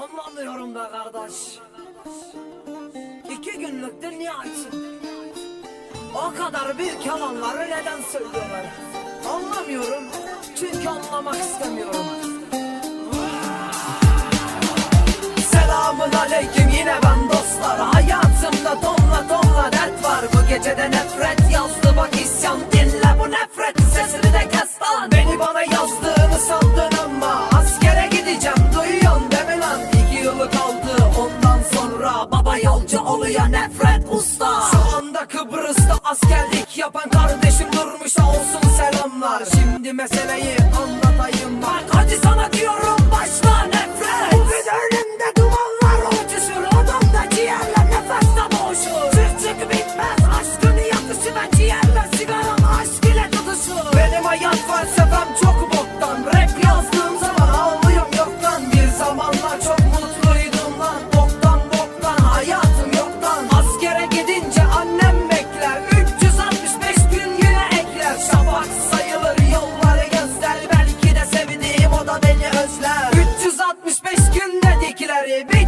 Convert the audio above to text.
Anlamıyorum be kardeş. İki günlüktür niye açsın? O kadar büyük yalanları neden söylüyorlar? Anlamıyorum. Çünkü anlamak istemiyorum. Selamun aleyküm yine ben dostlar Hayatımda tonla tonla dert var Bu gecede nefret oluyor nefret usta. Anda Kıbrıs'ta askerlik yapan kardeşim durmuşa olsun selamlar. Şimdi meseleyi anlatayım bak. Hadi sana diyorum başla nefret beni özler. 365 günde Bitmiyor